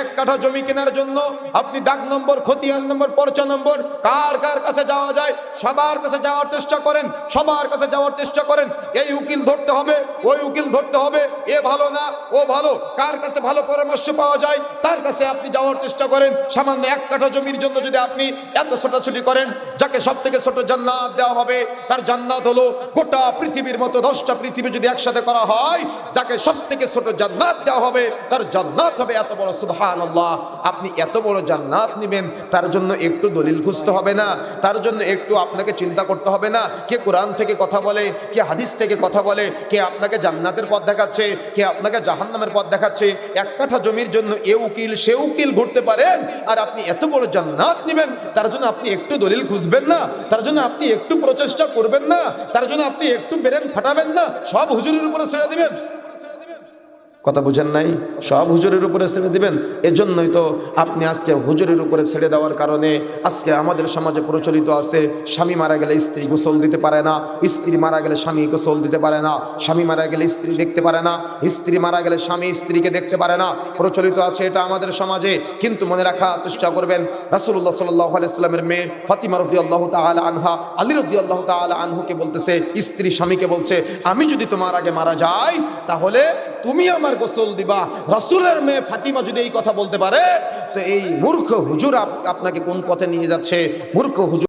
এক কাঠা জমি কেনার জন্য আপনি দাগ নম্বর, খতিয়ান নম্বর, পর্চা নম্বর, কার কার কাছে যাওয়া যায়, সবার কাছে যাওয়ার চেষ্টা করেন, সবার কাছে যাওয়ার চেষ্টা করেন, এই উকিল ধরতে হবে, ওই উকিল ধরতে হবে, এ ভালো না, ও ভালো, কার কাছে ভালো পরামর্শ পাওয়া যায়, তার কাছে আপনি যাওয়ার চেষ্টা করেন, সামান্য এক কাঠা জমির জন্য যদি আপনি এত ছোটাছুটি করেন, যাকে সব থেকে ছোট জান্নাত দেওয়া হবে, তার জান্নাত হলো গোটা পৃথিবীর মতো দশটা পৃথিবী যদি একসাথে করা হয়, যাকে সব থেকে ছোট জান্নাত দেওয়া হবে, তার জান্নাত হবে এত বড় আল্লাহ আপনি এত বড় জান্নাত নেবেন, তার জন্য একটু দলিল খুঁজতে হবে না, তার জন্য একটু আপনাকে চিন্তা করতে হবে না, কে কোরআন থেকে কথা বলে, কে হাদিস থেকে কথা বলে, কে আপনাকে জান্নাতের পথ দেখাচ্ছে, কে আপনাকে জাহান্নামের পথ দেখাচ্ছে, এক কাঠা জমির জন্য এ উকিল, সে উকিল ঘুরতে পারেন, আর আপনি এত বড় জান্নাত নেবেন, তার জন্য আপনি একটু দলিল খুঁজবেন না, তার জন্য আপনি একটু প্রচেষ্টা করবেন না, তার জন্য আপনি একটু বেরেন ফাটাবেন না, সব হুজুরের উপরে ছেড়ে দিবেন। কথা বুঝেন নাই? সব হুজুরের উপরে ছেড়ে দিবেন। এজন্যই তো আপনি আজকে হুজুরের উপরে ছেড়ে দেওয়ার কারণে আজকে আমাদের সমাজে প্রচলিত আছে, স্বামী মারা গেলে স্ত্রী গোসল দিতে পারে না, স্ত্রী মারা গেলে স্বামী গোসল দিতে পারে না, স্বামী মারা গেলে স্ত্রী দেখতে পারে না, স্ত্রী মারা গেলে স্বামী স্ত্রীকে দেখতে পারে না। প্রচলিত আছে এটা আমাদের সমাজে। কিন্তু মনে রাখা চেষ্টা করবেন রাসুল্লাহ সাল্লাহ আলাইস্লামের মেয়ে ফাতিমা রদি আল্লাহ তালা আনহা, আলী রদি আল্লাহ তালা আনহুকে বলতেছে, স্ত্রী স্বামীকে বলছে, আমি যদি তোমার আগে মারা যাই, তাহলে তুমি আমার গোসল দিবা। রসুলের মেয়ে ফাতিমা যদি এই কথা বলতে পারে, তো এই মূর্খ হুজুর আপনাকে কোন পথে নিয়ে যাচ্ছে? মূর্খ হুজুর